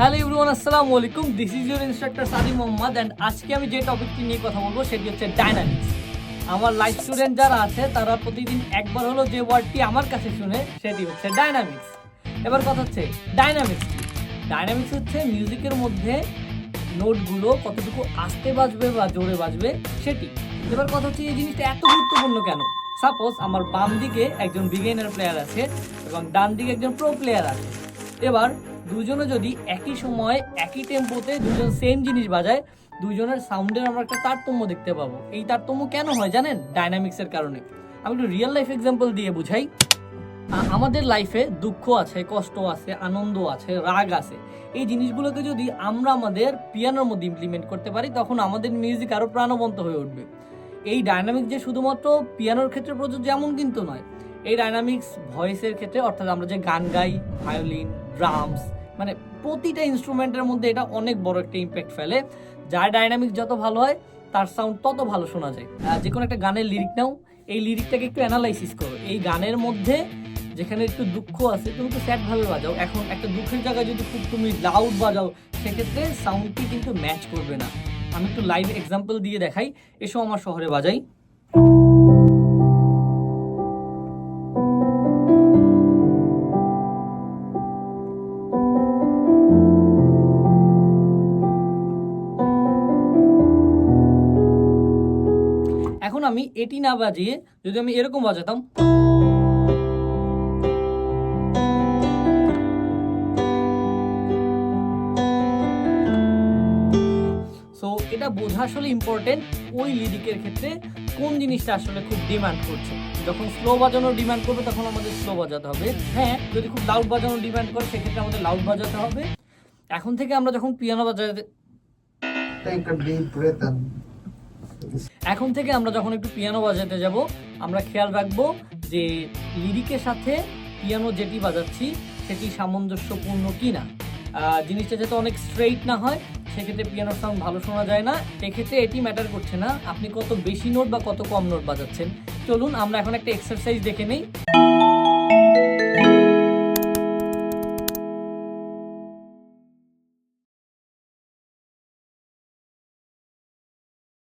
Hello everyone আসসালামু আলাইকুম this is your instructor Sadi Mohammad and আজকে আমি যে টপিকটি নিয়ে কথা বলব সেটি হচ্ছে ডাইনামিক্স আমার লাইফ স্টুডেন্ট যারা আছে, তারা প্রতিদিন একবার হলো যে ওয়ার্ডটি আমার কাছে শুনে, সেটি হচ্ছে ডাইনামিক্স এবার কথা হচ্ছে ডাইনামিক্স ডাইনামিক্স হচ্ছে মিউজিকের মধ্যে নোটগুলো কতটুকু আস্তে বাজবে বা জোরে বাজবে সেটি। এবার কথা হচ্ছে এই জিনিসটা এত গুরুত্বপূর্ণ কেন? সাপোজ আমার বাম দিকে একজন বিগিনার প্লেয়ার আছে এবং ডান দিকে একজন প্রো প্লেয়ার আছে। এবার দুজনে যদি একই সময়, একই টেম্পোতে দুজন সেম জিনিস বাজায়, দুজনের সাউন্ডের আমরা একটা তারতম্য দেখতে পাবো। এই তারতম্য কেন হয় জানেন? ডাইনামিক্সের কারণে। আমি একটু রিয়েল লাইফ এক্সাম্পল দিয়ে বুঝাই। আমাদের লাইফে দুঃখ আছে, কষ্ট আছে, আনন্দ আছে, রাগ আছে। এই জিনিসগুলোকে যদি আমরা আমাদের পিয়ানোর মধ্যে ইমপ্লিমেন্ট করতে পারি, তখন আমাদের মিউজিক আরও প্রাণবন্ত হয়ে উঠবে। এই ডাইনামিক যে শুধুমাত্র পিয়ানোর ক্ষেত্রে প্রযোজ্য এমন কিন্তু নয়, এই ডাইনামিক্স ভয়েসের ক্ষেত্রে, অর্থাৎ আমরা যে গান গাই ভায়োলিন ড্রামস মানে প্রতিটা ইনস্ট্রুমেন্টের মধ্যে এটা অনেক বড় একটা ইম্প্যাক্ট ফেলে। যার ডাইনামিক্স যত ভালো হয়, তার সাউন্ড তত ভালো শোনা যায়। যে কোনো একটা গানের লিরিক নাও, এই লিরিকটাকে একটু অ্যানালাইসিস করো। এই গানের মধ্যে যেখানে একটু দুঃখ আছে, তুমি তো স্যাড ভাবে বাজাও। এখন একটা দুঃখের জায়গায় যদি খুব তুমি লাউড বাজাও, সেক্ষেত্রে সাউন্ডটি কিন্তু ম্যাচ করবে না। আমি একটু লাইভ এক্সাম্পল দিয়ে দেখাই। এসব আমার শহরে বাজাই। আমি এটি না বাজিয়ে যদি আমি এরকম বাজাতাম। সো এটা বোঝা আসলে ইম্পর্টেন্ট ওই লিরিকের ক্ষেত্রে কোন জিনিসটা আসলে খুব ডিমান্ড করছে। যখন স্লো বাজানোর ডিমান্ড করবে, তখন আমাদের স্লো বাজাতে হবে। হ্যাঁ যদি খুব লাউড বাজানোর ডিমান্ড করে, সেক্ষেত্রে আমাদের লাউড বাজাতে হবে। এখন থেকে আমরা যখন পিয়ানো বাজাতে এখন থেকে আমরা যখন একটু পিয়ানো বাজাতে যাব, আমরা খেয়াল রাখব যে লিরিকের সাথে পিয়ানো যেটি বাজাচ্ছি, সেটি সামঞ্জস্যপূর্ণ কি না জিনিসটা যাতে অনেক স্ট্রেইট না হয়, সেক্ষেত্রে পিয়ানো সাউন্ড ভালো শোনা যায় না। এক্ষেত্রে এটি ম্যাটার করছে না, আপনি কত বেশি নোট বা কত কম নোট বাজাচ্ছেন। চলুন, আমরা এখন একটা এক্সারসাইজ দেখে নেই।